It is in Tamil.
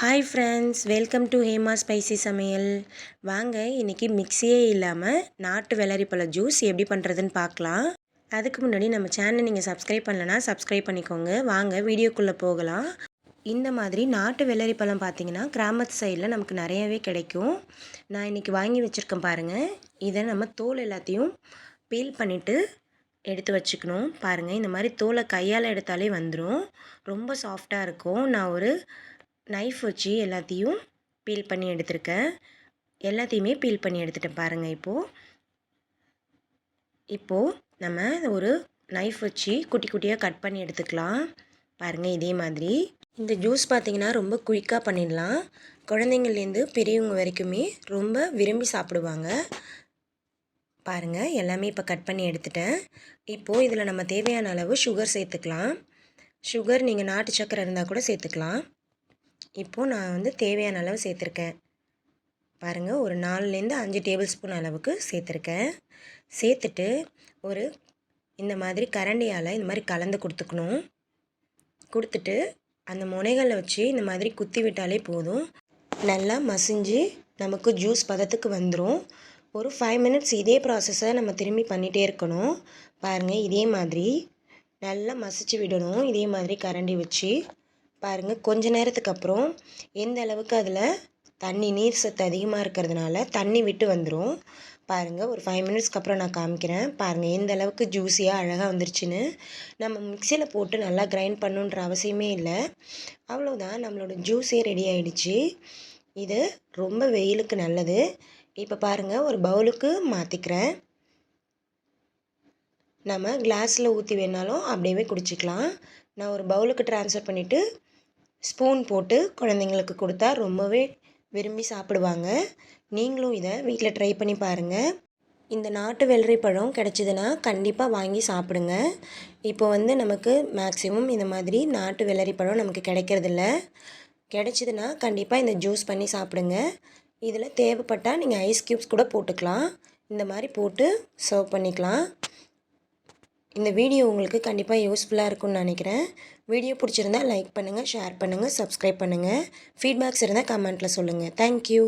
Hi friends welcome to Hema spicy சமையல் வாங்க இன்றைக்கி மிக்சியே இல்லாமல் நாட்டு வெள்ளரிப்பழ ஜூஸ் எப்படி பண்ணுறதுன்னு பார்க்கலாம். அதுக்கு முன்னாடி நம்ம சேனலை நீங்கள் சப்ஸ்கிரைப் பண்ணலன்னா சப்ஸ்கிரைப் பண்ணிக்கோங்க. வாங்க வீடியோக்குள்ளே போகலாம். இந்த மாதிரி நாட்டு வெள்ளரிப்பழம் பார்த்தீங்கன்னா கிராமத்து சைடில் நமக்கு நிறையவே கிடைக்கும். நான் இன்றைக்கி வாங்கி வச்சுருக்கேன் பாருங்கள் இதை நம்ம தோல் எல்லாத்தையும் பீல் பண்ணிவிட்டு எடுத்து வச்சுக்கணும். பாருங்கள் இந்த மாதிரி தோலை கையால் எடுத்தாலே வந்துடும் ரொம்ப சாஃப்டாக இருக்கும். நான் ஒரு நைஃப் வச்சு எல்லாத்தையும் பீல் பண்ணி எடுத்திருக்கேன். எல்லாத்தையுமே பீல் பண்ணி எடுத்துகிட்டேன் பாருங்கள் இப்போது இப்போது நம்ம ஒரு நைஃப் வச்சு குட்டி குட்டியாக கட் பண்ணி எடுத்துக்கலாம். பாருங்கள் இதே மாதிரி. இந்த ஜூஸ் பார்த்திங்கன்னா ரொம்ப குயிக்காக பண்ணிடலாம். குழந்தைங்கள்லேருந்து பெரியவங்க வரைக்குமே ரொம்ப விரும்பி சாப்பிடுவாங்க. பாருங்கள் எல்லாமே இப்போ கட் பண்ணி எடுத்துட்டேன். இப்போது இதில் நம்ம தேவையான அளவு சுகர் சேர்த்துக்கலாம். சுகர் நீங்கள் நாட்டு சக்கரை இருந்தால் கூட சேர்த்துக்கலாம். இப்போது நான் வந்து தேவையான அளவு சேர்த்துருக்கேன். பாருங்கள் ஒரு நாலுலேருந்து அஞ்சு டேபிள் ஸ்பூன் அளவுக்கு சேர்த்துருக்கேன். சேர்த்துட்டு ஒரு இந்த மாதிரி கரண்டியால் இந்த மாதிரி கலந்து கொடுத்துக்கணும். கொடுத்துட்டு அந்த முனைகளில் வச்சு இந்த மாதிரி குத்தி விட்டாலே போதும். நல்லா மசிஞ்சு நமக்கு ஜூஸ் பதத்துக்கு வந்துடும் ஒரு ஃபைவ் மினிட்ஸ் இதே ப்ராசஸை நம்ம திரும்பி பண்ணிகிட்டே இருக்கணும். பாருங்கள் இதே மாதிரி நல்லா மசிச்சு விடணும். இதே மாதிரி கரண்டி வச்சு. பாருங்கள் கொஞ்ச நேரத்துக்கு அப்புறம் எந்த அளவுக்கு அதில் தண்ணி நீர் சத்து அதிகமாக இருக்கிறதுனால தண்ணி விட்டு வந்துடும் பாருங்கள் ஒரு ஃபைவ் மினிட்ஸ்க்கு அப்புறம் நான் காமிக்கிறேன். பாருங்கள் எந்த அளவுக்கு ஜூஸியாக அழகாக வந்துருச்சுன்னு. நம்ம மிக்சியில் போட்டு நல்லா கிரைண்ட் பண்ணுன்ற அவசியமே இல்லை. அவ்வளோதான் நம்மளோட ஜூஸே ரெடி ஆகிடுச்சு இது ரொம்ப வெயிலுக்கு நல்லது. இப்போ பாருங்கள் ஒரு பவுலுக்கு மாற்றிக்கிறேன் நம்ம கிளாஸில் ஊற்றி வேணாலும் அப்படியே குடிச்சிக்கலாம். நான் ஒரு பவுலுக்கு ட்ரான்ஸ்ஃபர் பண்ணிவிட்டு ஸ்பூன் போட்டு குழந்தைங்களுக்கு கொடுத்தா ரொம்பவே விரும்பி சாப்பிடுவாங்க. நீங்களும் இதை வீட்டில் ட்ரை பண்ணி பாருங்கள் இந்த நாட்டு வெள்ளரி பழம் கிடச்சிதுன்னா கண்டிப்பாக வாங்கி சாப்பிடுங்க. இப்போ வந்து நமக்கு மேக்ஸிமம் இந்த மாதிரி நாட்டு வெள்ளரி பழம் நமக்கு கிடைக்கிறதில்ல. கிடச்சிதுன்னா கண்டிப்பாக இந்த ஜூஸ் பண்ணி சாப்பிடுங்க. இதில் தேவைப்பட்டால் நீங்கள் ஐஸ் க்யூப்ஸ் கூட போட்டுக்கலாம். இந்த மாதிரி போட்டு சர்வ் பண்ணிக்கலாம். இந்த வீடியோ உங்களுக்கு கண்டிப்பாக யூஸ்ஃபுல்லாக இருக்கும்னு நினைக்கிறேன். வீடியோ பிடிச்சிருந்தா லைக் பண்ணுங்கள் ஷேர் பண்ணுங்கள் சப்ஸ்கிரைப் பண்ணுங்கள் ஃபீட்பேக்ஸ் இருந்தால் கமெண்ட்டில் சொல்லுங்கள் தேங்க்யூ